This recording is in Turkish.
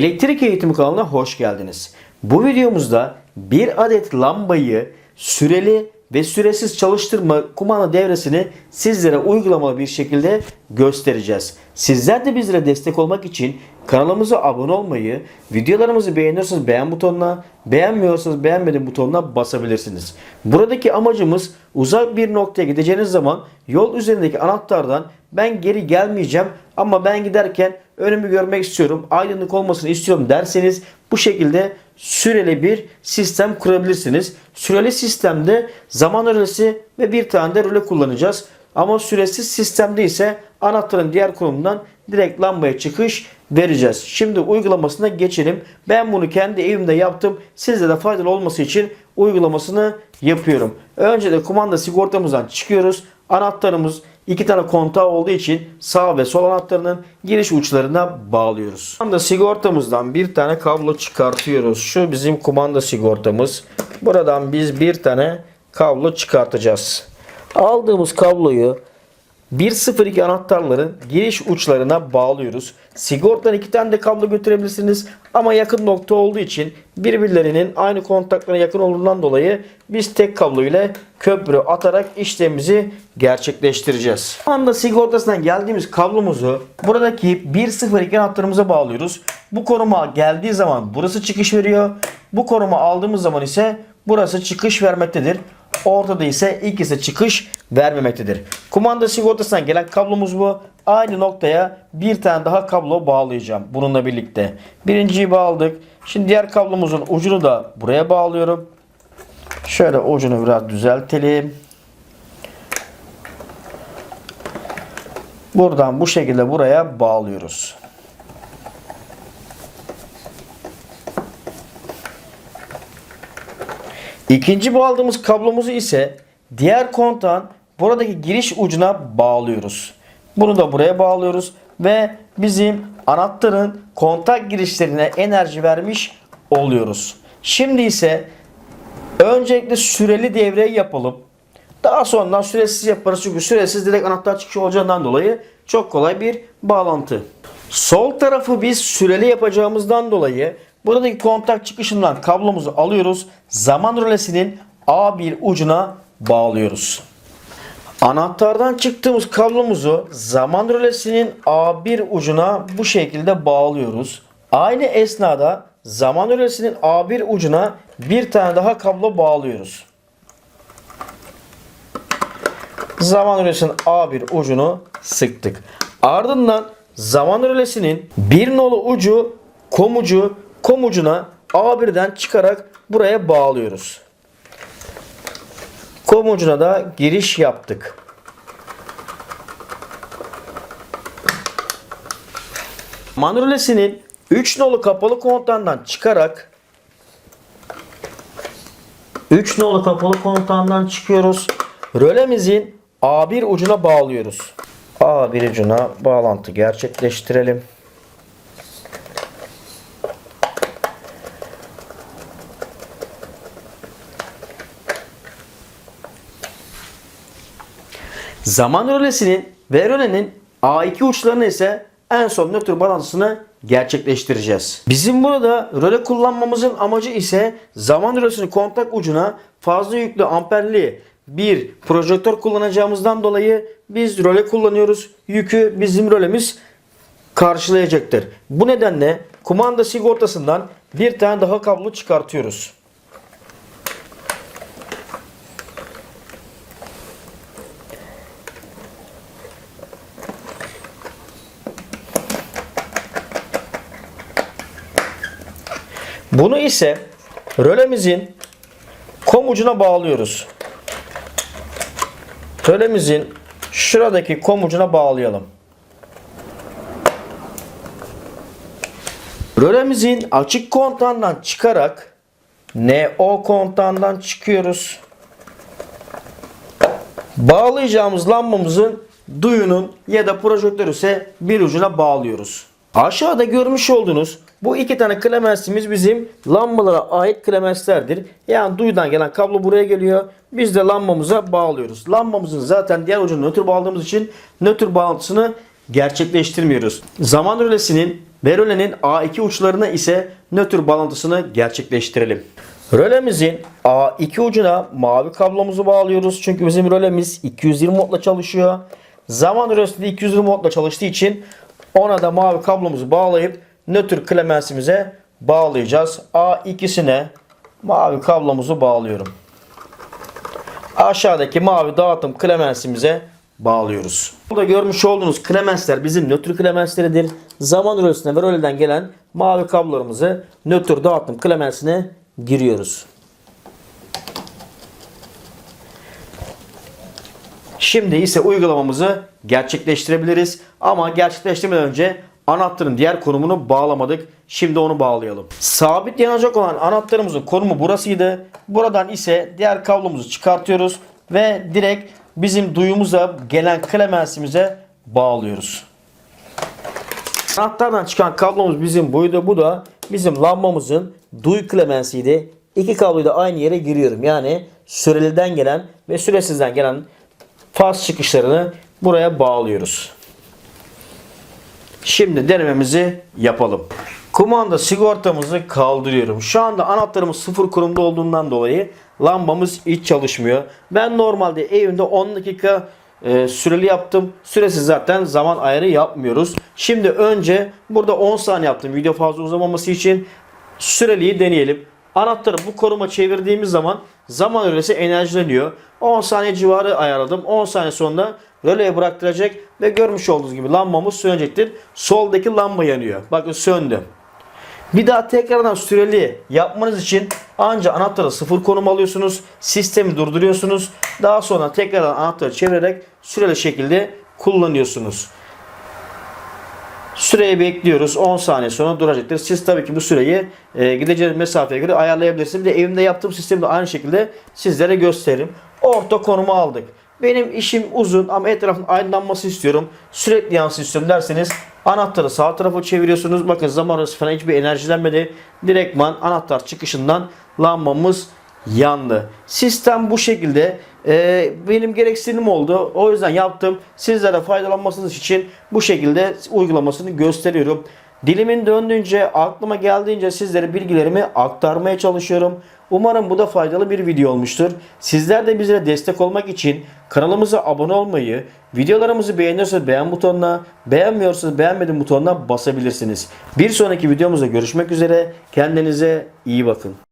Elektrik eğitimi kanalına hoş geldiniz. Bu videomuzda bir adet lambayı süreli ve süresiz çalıştırma kumanda devresini sizlere uygulamalı bir şekilde göstereceğiz. Sizler de bizlere destek olmak için kanalımıza abone olmayı, videolarımızı beğeniyorsanız beğen butonuna, beğenmiyorsanız beğenmedim butonuna basabilirsiniz. Buradaki amacımız uzak bir noktaya gideceğiniz zaman yol üzerindeki anahtardan ben geri gelmeyeceğim ama ben giderken önümü görmek istiyorum, aydınlık olmasını istiyorum derseniz bu şekilde süreli bir sistem kurabilirsiniz. Süreli sistemde zaman rölesi ve bir tane de röle kullanacağız. Ama süresiz sistemde ise anahtarın diğer konumundan direkt lambaya çıkış vereceğiz. Şimdi uygulamasına geçelim. Ben bunu kendi evimde yaptım. Sizde de faydalı olması için uygulamasını yapıyorum. Önce de kumanda sigortamızdan çıkıyoruz. Anahtarımız iki tane kontağı olduğu için sağ ve sol anahtarının giriş uçlarına bağlıyoruz. Kumanda sigortamızdan bir tane kablo çıkartıyoruz. Şu bizim kumanda sigortamız. Buradan biz bir tane kablo çıkartacağız. Aldığımız kabloyu 102 anahtarların giriş uçlarına bağlıyoruz. Sigortadan iki tane de kablo götürebilirsiniz ama yakın nokta olduğu için birbirlerinin aynı kontaklara yakın olduğundan dolayı biz tek kablo ile köprü atarak işlemimizi gerçekleştireceğiz. Şu anda sigortasından geldiğimiz kablomuzu buradaki 102 anahtarımıza bağlıyoruz. Bu konuma geldiği zaman burası çıkış veriyor. Bu konuma aldığımız zaman ise burası çıkış vermektedir. Ortada ise ikisi çıkış vermemektedir. Kumanda sigortasından gelen kablomuz bu. Aynı noktaya bir tane daha kablo bağlayacağım bununla birlikte. Birinciyi bağladık. Şimdi diğer kablomuzun ucunu da buraya bağlıyorum. Şöyle ucunu biraz düzeltelim. Buradan bu şekilde buraya bağlıyoruz. İkinci bağladığımız kablomuzu ise diğer kontağın buradaki giriş ucuna bağlıyoruz. Bunu da buraya bağlıyoruz ve bizim anahtarın kontak girişlerine enerji vermiş oluyoruz. Şimdi ise öncelikle süreli devreyi yapalım. Daha sonradan süresiz yaparız çünkü süresiz direkt anahtar çıkışı olacağından dolayı çok kolay bir bağlantı. Sol tarafı biz süreli yapacağımızdan dolayı buradaki kontak çıkışından kablomuzu alıyoruz. Zaman rölesinin A1 ucuna bağlıyoruz. Anahtardan çıktığımız kablomuzu zaman rölesinin A1 ucuna bu şekilde bağlıyoruz. Aynı esnada zaman rölesinin A1 ucuna bir tane daha kablo bağlıyoruz. Zaman rölesinin A1 ucunu sıktık. Ardından zaman rölesinin bir nolu ucu komucu komucuna A1'den çıkarak buraya bağlıyoruz. Komucuna da giriş yaptık. Manrolesinin 3 nolu kapalı kontağından çıkarak 3 nolu kapalı kontağından çıkıyoruz. Rölemizin A1 ucuna bağlıyoruz. A1 ucuna bağlantı gerçekleştirelim. Zaman rölesinin ve rölenin A2 uçlarını ise en son nötr bağlantısını gerçekleştireceğiz. Bizim burada röle kullanmamızın amacı ise zaman rölesinin kontak ucuna fazla yüklü amperli bir projektör kullanacağımızdan dolayı biz röle kullanıyoruz. Yükü bizim rölemiz karşılayacaktır. Bu nedenle kumanda sigortasından bir tane daha kablo çıkartıyoruz. Bunu ise rölemizin kom ucuna bağlıyoruz. Rölemizin şuradaki kom ucuna bağlayalım. Rölemizin açık kontağından çıkarak NO kontağından çıkıyoruz. Bağlayacağımız lambamızın duyunun ya da projektör ise bir ucuna bağlıyoruz. Aşağıda görmüş olduğunuz bu iki tane klemensimiz bizim lambalara ait klemenslerdir. Yani duyudan gelen kablo buraya geliyor. Biz de lambamıza bağlıyoruz. Lambamızın zaten diğer ucunu nötr bağladığımız için nötr bağlantısını gerçekleştirmiyoruz. Zaman rölesinin ve rölenin A2 uçlarına ise nötr bağlantısını gerçekleştirelim. Rölemizin A2 ucuna mavi kablomuzu bağlıyoruz. Çünkü bizim rölemiz 220 voltla çalışıyor. Zaman rölesi de 220 voltla çalıştığı için ona da mavi kablomuzu bağlayıp nötr klemensimize bağlayacağız. A2'sine mavi kablomuzu bağlıyorum. Aşağıdaki mavi dağıtım klemensimize bağlıyoruz. Burada görmüş olduğunuz klemensler bizim nötr klemensleridir. Zaman rölesine ve röleden gelen mavi kablolarımızı nötr dağıtım klemensine giriyoruz. Şimdi ise uygulamamızı gerçekleştirebiliriz. Ama gerçekleştirmeden önce anahtarın diğer konumunu bağlamadık. Şimdi onu bağlayalım. Sabit yanacak olan anahtarımızın konumu burasıydı. Buradan ise diğer kablomuzu çıkartıyoruz ve direkt bizim duyumuza gelen klemensimize bağlıyoruz. Anahtardan çıkan kablomuz bizim buydu. Bu da bizim lambamızın duy klemensiydi. İki kabloyu da aynı yere giriyorum. Yani süreliden gelen ve süresizden gelen faz çıkışlarını buraya bağlıyoruz. Şimdi denememizi yapalım. Kumanda sigortamızı kaldırıyorum. Şu anda anahtarımız sıfır kurumda olduğundan dolayı lambamız hiç çalışmıyor. Ben normalde evimde 10 dakika e, süreli yaptım. Süresiz zaten zaman ayarı yapmıyoruz. Şimdi önce burada 10 saniye yaptım. Video fazla uzamaması için süreliyi deneyelim. Anahtarı bu konuma çevirdiğimiz zaman zaman rölesi enerjileniyor. 10 saniye civarı ayarladım. 10 saniye sonra röleye bıraktıracak ve görmüş olduğunuz gibi lambamız sönecektir. Soldaki lamba yanıyor. Bakın söndü. Bir daha tekrardan süreli yapmanız için anca anahtarı sıfır konum alıyorsunuz. Sistemi durduruyorsunuz. Daha sonra tekrardan anahtarı çevirerek süreli şekilde kullanıyorsunuz. Süreyi bekliyoruz. 10 saniye sonra duracaktır. Siz tabii ki bu süreyi e, gideceğiniz mesafeye göre ayarlayabilirsiniz. Bir de evimde yaptığım sistemi de aynı şekilde sizlere gösteririm. Orta konumu aldık. Benim işim uzun ama etrafın aydınlanması istiyorum. Sürekli yansın istiyorum derseniz anahtarı sağ tarafa çeviriyorsunuz. Bakın zaman arası falan hiçbir enerjilenmedi. Direktman anahtar çıkışından lambamız yandı. Sistem bu şekilde. Ee, benim gereksinim oldu. O yüzden yaptım. Sizlere faydalanmasınız için bu şekilde uygulamasını gösteriyorum. Dilimin döndüğünce, aklıma geldiğince sizlere bilgilerimi aktarmaya çalışıyorum. Umarım bu da faydalı bir video olmuştur. Sizler de bizlere destek olmak için kanalımıza abone olmayı, videolarımızı beğeniyorsanız beğen butonuna, beğenmiyorsanız beğenmedim butonuna basabilirsiniz. Bir sonraki videomuzda görüşmek üzere. Kendinize iyi bakın.